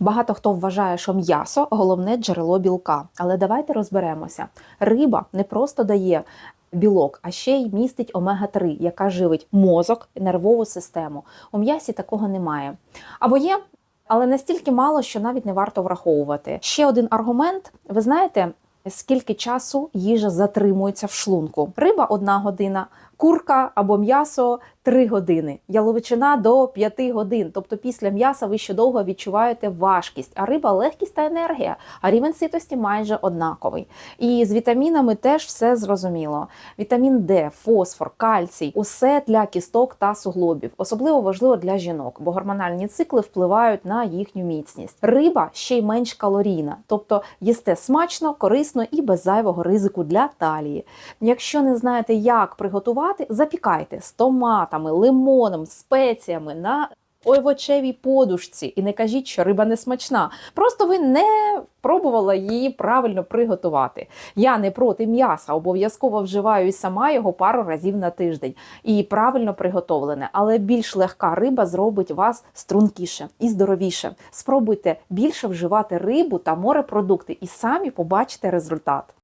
Багато хто вважає, що м'ясо головне джерело білка. Але давайте розберемося. Риба не просто дає білок, а ще й містить омега-3, яка живить мозок нервову систему. У м'ясі такого немає. Або є, але настільки мало, що навіть не варто враховувати. Ще один аргумент: ви знаєте, скільки часу їжа затримується в шлунку? Риба одна година, курка або м'ясо 3 години, яловичина до 5 годин. Тобто після м'яса ви ще довго відчуваєте важкість, а риба легкість та енергія, а рівень ситості майже однаковий. І з вітамінами теж все зрозуміло. Вітамін Д, фосфор, кальцій усе для кісток та суглобів. Особливо важливо для жінок, бо гормональні цикли впливають на їхню міцність. Риба ще й менш калорійна, тобто їсте смачно, корисно і без зайвого ризику для талії. Якщо не знаєте, як приготувати, запікайте з томатами, лимоном, спеціями на овочевій подушці. І не кажіть, що риба не смачна. Просто ви не пробували її правильно приготувати. Я не проти м'яса, обов'язково вживаю і сама його пару разів на тиждень. І правильно приготовлене, але більш легка риба зробить вас стрункіше і здоровіше. Спробуйте більше вживати рибу та морепродукти і самі побачите результат.